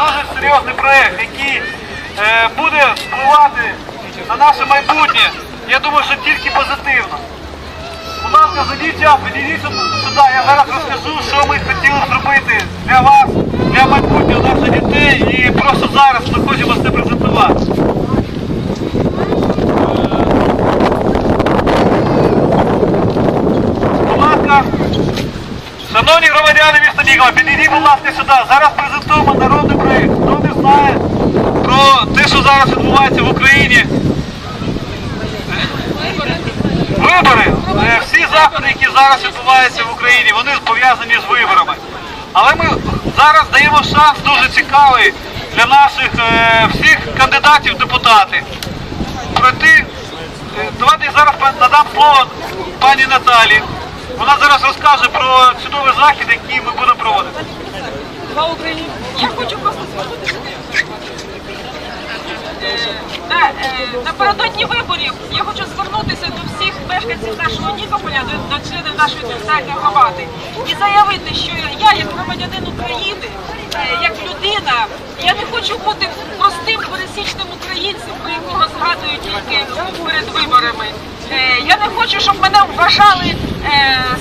дуже серйозний проєкт, який е, буде впливати на наше майбутнє. Я думаю, що тільки позитивно. Будь ласка, зайдіть час, підійдіть сюди. Я зараз розкажу, що ми хотіли зробити для вас, для майбутнього наших дітей. І просто зараз ми хочемо це презентувати. Будь ласка, шановні громадяни міста Нікола, підійдіть, будь ласка, сюди. Зараз презентуємо народний проєкт. Хто не знає про те, що зараз відбувається в Україні. Вибори, е, всі заходи, які зараз відбуваються в Україні, вони пов'язані з виборами. Але ми зараз даємо шанс дуже цікавий для наших е, всіх кандидатів депутати пройти. Е, Давайте я зараз надам слово пані Наталі. Вона зараз розкаже про чудовий захід, який ми будемо проводити. Я хочу просто звернутися. Е, на- е, Напередодні виборів я хочу звернутися до всіх мешканців нашого Нікополя, до, членів нашої територіальної громади і заявити, що я, як громадянин України, е, як людина, я не хочу бути простим пересічним українцем, про якого згадують тільки перед виборами. Е, Я не хочу, щоб мене вважали е,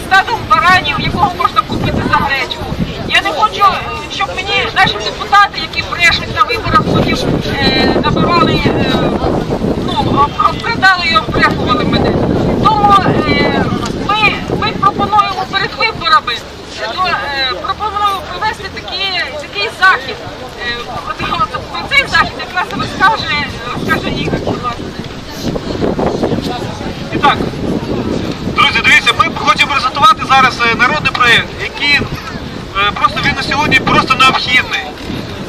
стадом баранів, якого можна купити за гречку. Я не хочу, е, щоб мені наші депутати, які брешуть на виборах, потім е, набивали, е, ну, об- обкрадали і оббрехували мене. Тому е, ми, ми пропонуємо перед виборами, то, е, пропоную провести такий, такий захід. Е, от, от, про цей захід якраз розкаже, розкаже Ігор, будь ласка. І так, друзі, дивіться, ми хочемо презентувати зараз е, народний проєкт, який е, просто він на сьогодні просто необхідний.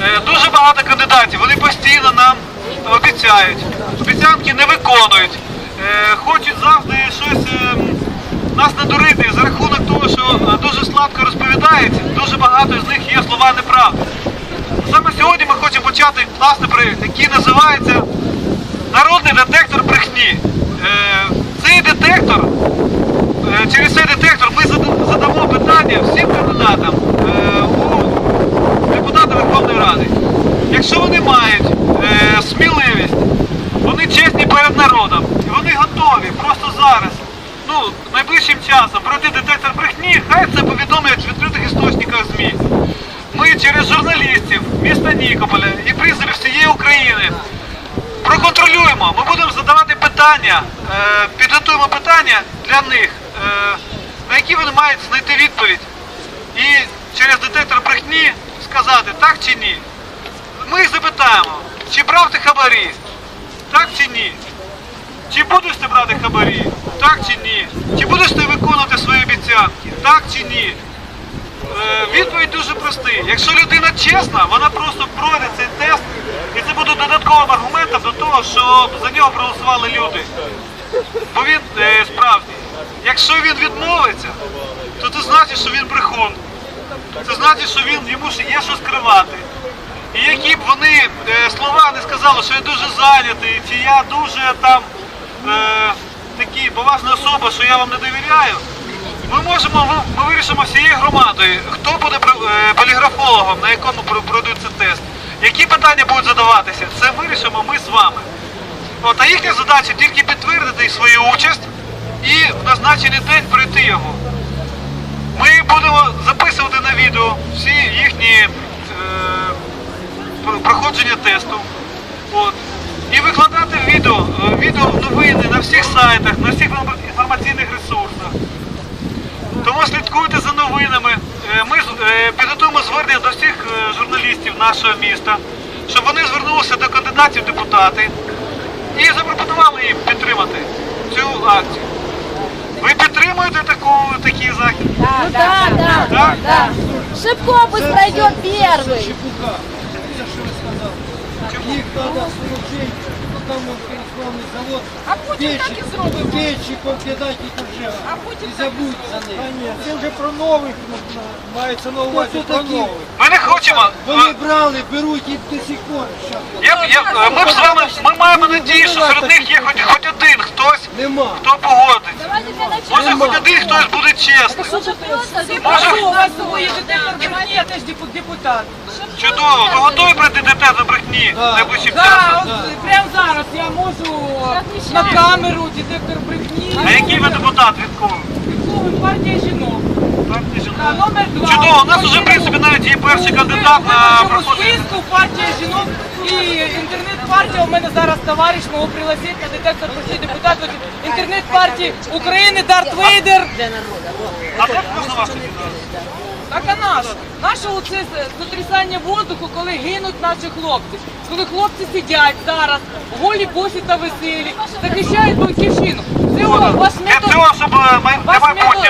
Е, Дуже багато кандидатів, вони постійно нам обіцяють, обіцянки не виконують, е, хочуть завжди щось е, нас надурити за рахунок того, що е, дуже сладко розповідають, дуже багато з них є слова неправди. Саме сьогодні ми хочемо почати класний проєкт, який називається Народний детектор брехні. Цей детектор, через цей детектор ми задамо питання всім кандидатам е, у депутата Верховної Ради. Якщо вони мають е, сміливість, вони чесні перед народом, і вони готові просто зараз, ну, найближчим часом пройти детектор брехні, хай це повідомлять в відкритих істочниках ЗМІ. Ми через журналістів міста Нікополя і призовів всієї України проконтролюємо. Ми будемо задавати питання, е, підготуємо питання для них, е, на які вони мають знайти відповідь. І через детектор брехні сказати так чи ні. Ми запитаємо, чи брав ти хабарі? Так чи ні? Чи будеш ти брати хабарі? Так чи ні? Чи будеш ти виконувати свої обіцянки? Так чи ні? Е, Відповідь дуже простий. Якщо людина чесна, вона просто пройде цей тест, і це буде додатковим аргументом до того, щоб за нього проголосували люди. Бо він е, справжній. Якщо він відмовиться, то це значить, що він брехун. Це значить, що він йому ще є що скривати. І які б вони е, слова не сказали, що я дуже зайнятий, чи я дуже там е, такий поважна особа, що я вам не довіряю. Ми можемо, ми вирішимо всією громадою, хто буде е, поліграфологом, на якому про- пройдуть цей тест. Які питання будуть задаватися, це вирішимо ми з вами. От, а їхня задача тільки підтвердити свою участь і в назначений день пройти його. Ми будемо записувати на відео всі їхні е, проходження тесту. От. І викладати відео, е, відео новини на всіх сайтах, на всіх інформаційних ресурсах. Тому слідкуйте за новинами. Е, Ми е, підготуємо звернення до всіх е, журналістів нашого міста, щоб вони звернулися до кандидатів депутати і запропонували їм підтримати цю акцію. Ви підтримуєте таку, такий захід? Да, да, Да? да. Пусть пройдет первый. Їх треба служити, там переславний завод. А Путін так і зробив. Печиком кидати і вже. А Путін І забудь за них. Ні, це вже про нових мається на увазі про такі? нових. Ми не хочемо. Вони брали, беруть і до сих пор. Я, я, ми б з вами ми маємо надію, що серед них є хоч, хоч один хтось, Нема. хто погодиться. Може, хоч один хтось буде чесний. Я теж депутат. Чудово, ви готові пройти ДТ за брехні найближчим Да, часом? прямо зараз я можу на камеру детектор брехні. А який ви депутат від кого? Відмовив партія жінок. Партія жінок. Номер два. Чудово, у нас вже в навіть перший кандидат на проходження. списку партія жінок і інтернет-партія. У мене зараз товариш мого пригласить на детектор брехні депутат інтернет-партії України Дарт Вейдер. А де можна вас? Так а наш? Наше оце сотрясання воздуху, коли гинуть наші хлопці. Коли хлопці сидять зараз, голі босі та веселі, захищають батьківщину. Це ваш метод, щоб е, ваш метод,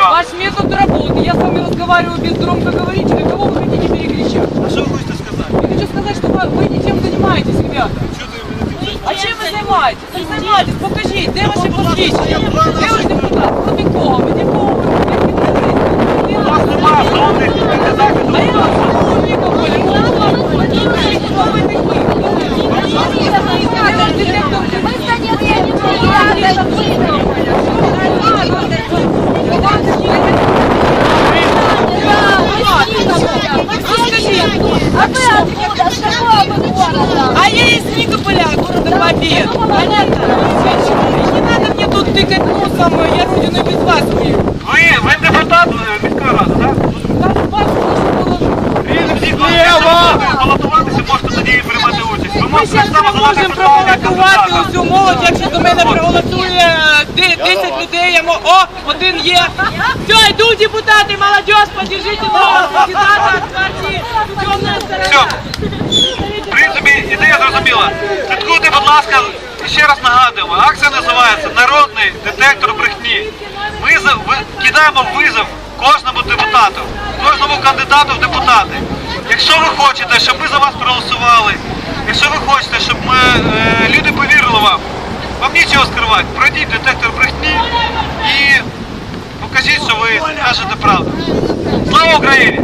покажіть, де ваші посвідчення? Де ваш депутат? Проти кого? Ви нікого не У вас немає жодних кандидатів до А я депутата. вас не Коля, ну ладно, покажіть, хто ви такі? Де ваш детектор? А вы откуда? С какого вы города? А я из Никополя, города Побед. Понятно? Не тыкать носом, я родину без вас умею. Ви, ви депутат е, міської ради, так? Даже вас слушать положу. Балотуватися можете тоді і приймати участь. Ви Ми можете зараз не задати можемо питання проголосувати усю молодь, якщо до мене проголосує де- 10 людей, я мо- о, один є. Все, йдуть депутати, молодежь, поддержите нового кандидата от партії «Темная Все. В принципі, ідея зрозуміла. Слідкуйте, будь ласка, і ще раз нагадуємо, акція називається Народний детектор брехні. Ми кидаємо визов кожному депутату, кожному кандидату в депутати. Якщо ви хочете, щоб ми за вас проголосували, якщо ви хочете, щоб ми, е, люди повірили вам, вам нічого скривати, пройдіть детектор брехні і покажіть, що ви кажете правду. Слава Україні!